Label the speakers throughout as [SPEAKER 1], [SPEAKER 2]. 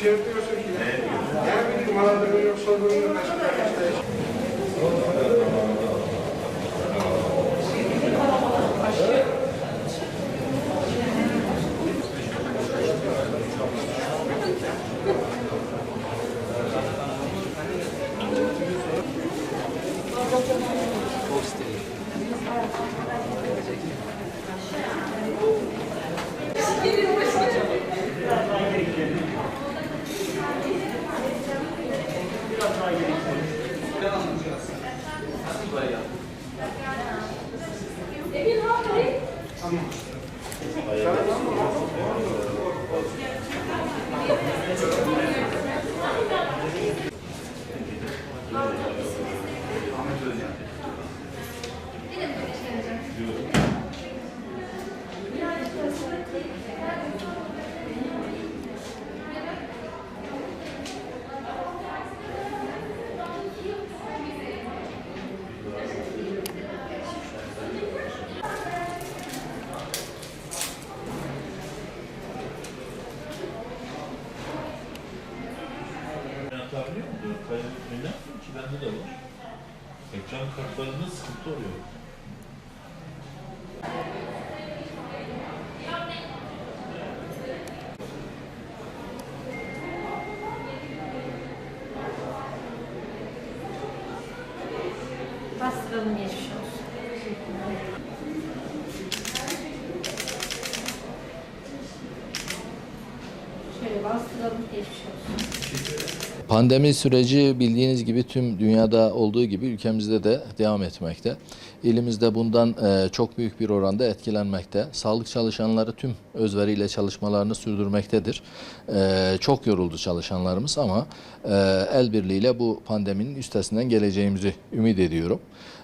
[SPEAKER 1] şey yapıyorsun ki ya. Ya bir numaradığın yok, sorduğun yok. Başka
[SPEAKER 2] Thank you. Neden? Ki bende de var. Ekran kartlarında sıkıntı oluyor.
[SPEAKER 3] Bastıralım geçmiş olsun. Şöyle bastıralım geçmiş olsun.
[SPEAKER 4] Pandemi süreci bildiğiniz gibi tüm dünyada olduğu gibi ülkemizde de devam etmekte. İlimizde bundan e, çok büyük bir oranda etkilenmekte. Sağlık çalışanları tüm özveriyle çalışmalarını sürdürmektedir. E, çok yoruldu çalışanlarımız ama e, el birliğiyle bu pandeminin üstesinden geleceğimizi ümit ediyorum.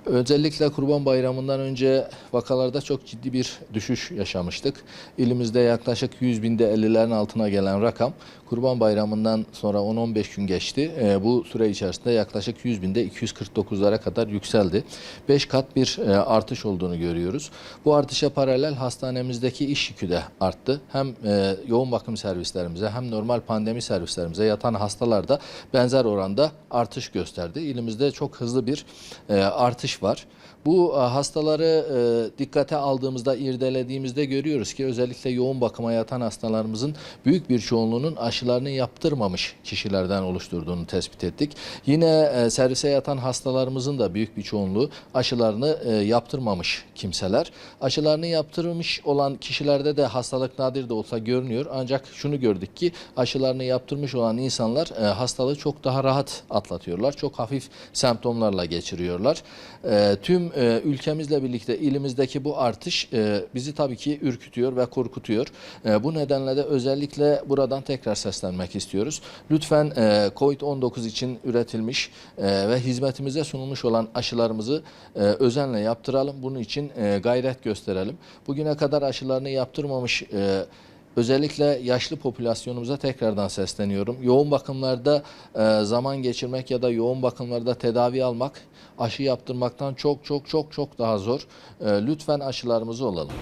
[SPEAKER 4] Özellikle Kurban Bayramı'ndan önce vakalarda çok ciddi bir düşüş yaşamıştık. İlimizde yaklaşık 100 binde 50'lerin altına gelen rakam Kurban Bayramı'ndan sonra 10-15 gün geçti. E, bu süre içerisinde yaklaşık 100 binde 249'lara kadar yükseldi. 5 kat bir e, artış olduğunu görüyoruz. Bu artışa paralel hastanemizdeki iş yükü de arttı. Hem e, yoğun bakım servislerimize hem normal pandemi servislerimize yatan hastalarda benzer oranda artış gösterdi. İlimizde çok hızlı bir e, artış var. Bu e, hastaları e, dikkate aldığımızda, irdelediğimizde görüyoruz ki özellikle yoğun bakıma yatan hastalarımızın büyük bir çoğunluğunun aşılarını yaptırmamış kişilerden oluşturduğunu tespit ettik. Yine e, servise yatan hastalarımızın da büyük bir çoğunluğu aşılarını e, yaptırmamış kimseler. Aşılarını yaptırmış olan kişilerde de hastalık nadir de olsa görünüyor. Ancak şunu gördük ki aşılarını yaptırmış olan insanlar e, hastalığı çok daha rahat atlatıyorlar. Çok hafif semptomlarla geçiriyorlar. Tüm ülkemizle birlikte ilimizdeki bu artış bizi tabii ki ürkütüyor ve korkutuyor. Bu nedenle de özellikle buradan tekrar seslenmek istiyoruz. Lütfen e, COVID-19 için üretilmiş e, ve hizmetimize sunulmuş olan aşılarımızı e, özenle yaptıralım. Bunun için e, gayret gösterelim. Bugüne kadar aşılarını yaptırmamış e, Özellikle yaşlı popülasyonumuza tekrardan sesleniyorum. Yoğun bakımlarda e, zaman geçirmek ya da yoğun bakımlarda tedavi almak aşı yaptırmaktan çok çok çok çok daha zor. E, lütfen aşılarımızı olalım.